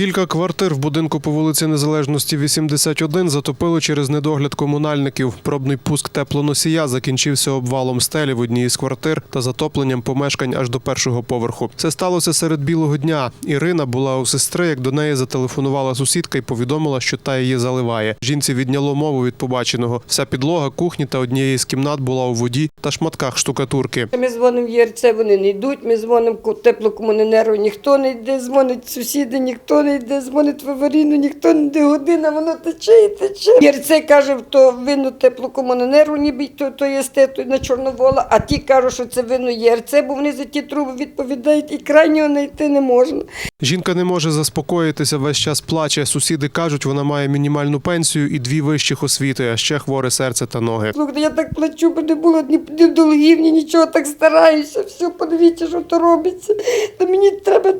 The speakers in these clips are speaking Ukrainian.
Кілька квартир в будинку по вулиці Незалежності 81 затопили через недогляд комунальників. Пробний пуск теплоносія закінчився обвалом стелі в одній із квартир та затопленням помешкань аж до першого поверху. Це сталося серед білого дня. Ірина була у сестри, як до неї зателефонувала сусідка і повідомила, що та її заливає. Жінці відняло мову від побаченого. Вся підлога кухні та однієї з кімнат була у воді та шматках штукатурки. Ми дзвонимо ЄРЦ, вони не йдуть. Ми дзвонимо теплокомуненерго, ніхто не йде, дзвонить сусіди, ніхто не йде, дзвонить в аварійну, ніхто не година, воно тече і тече. ЄРЦ каже, то винно теплокомуненерго, ніби то, то є стету на Чорновола, а ті кажуть, що це винно ЄРЦ, бо вони за ті труби відповідають і крайнього знайти не можна. Жінка не може заспокоїтися, весь час плаче. Сусіди кажуть, вона має мінімальну пенсію і дві вищих освіти, а ще хворе серце та ноги. Слухайте, я так плачу, бо не було ні, ні долгів, ні нічого, так стараюся. Все, подивіться, що то робиться. Та мені треба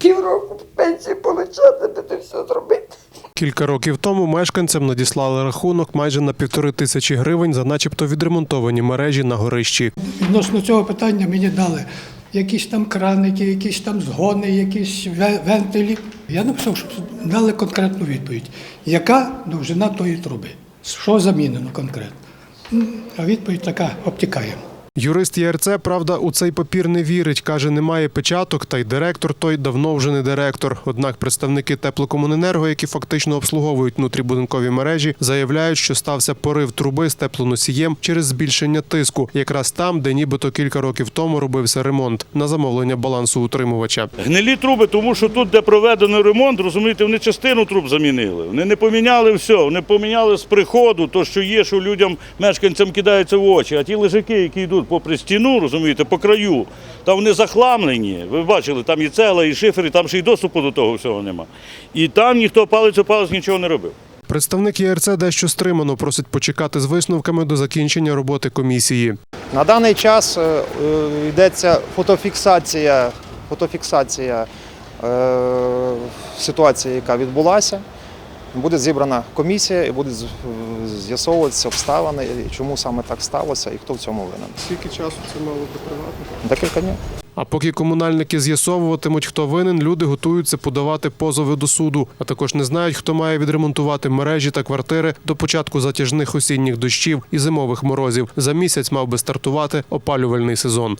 півроку пенсію получати, це все зробити. Кілька років тому мешканцям надіслали рахунок майже на півтори тисячі гривень за начебто відремонтовані мережі на горищі. Відносно цього питання мені дали якісь там краники, якісь там згони, якісь вентилі. Я написав, щоб дали конкретну відповідь. Яка довжина тої труби? Що замінено конкретно? А відповідь така обтікає. Юрист ЄРЦ, правда, у цей папір не вірить. каже, немає печаток, та й директор той давно вже не директор. Однак представники теплокомуненерго, які фактично обслуговують внутрібудинкові мережі, заявляють, що стався порив труби з теплоносієм через збільшення тиску, якраз там, де нібито кілька років тому робився ремонт на замовлення балансу утримувача. Гнилі труби, тому що тут, де проведено ремонт, розумієте, вони частину труб замінили. Вони не поміняли все, вони поміняли з приходу, то, що є, що людям, мешканцям кидається в очі. А ті лежаки, які йдуть попри стіну, розумієте, по краю, там вони захламлені. Ви бачили, там і цегла, і шифер, там ще й доступу до того всього нема. І там ніхто палець о палець нічого не робив. Представник ЄРЦ дещо стримано просить почекати з висновками до закінчення роботи комісії. На даний час е, е, йдеться фотофіксація, фотофіксація е, ситуації, яка відбулася. Буде зібрана комісія і буде з'ясовуватися обставини, чому саме так сталося і хто в цьому винен. Скільки часу це мало би тривати? Декілька днів. А поки комунальники з'ясовуватимуть, хто винен, люди готуються подавати позови до суду, а також не знають, хто має відремонтувати мережі та квартири до початку затяжних осінніх дощів і зимових морозів. За місяць мав би стартувати опалювальний сезон.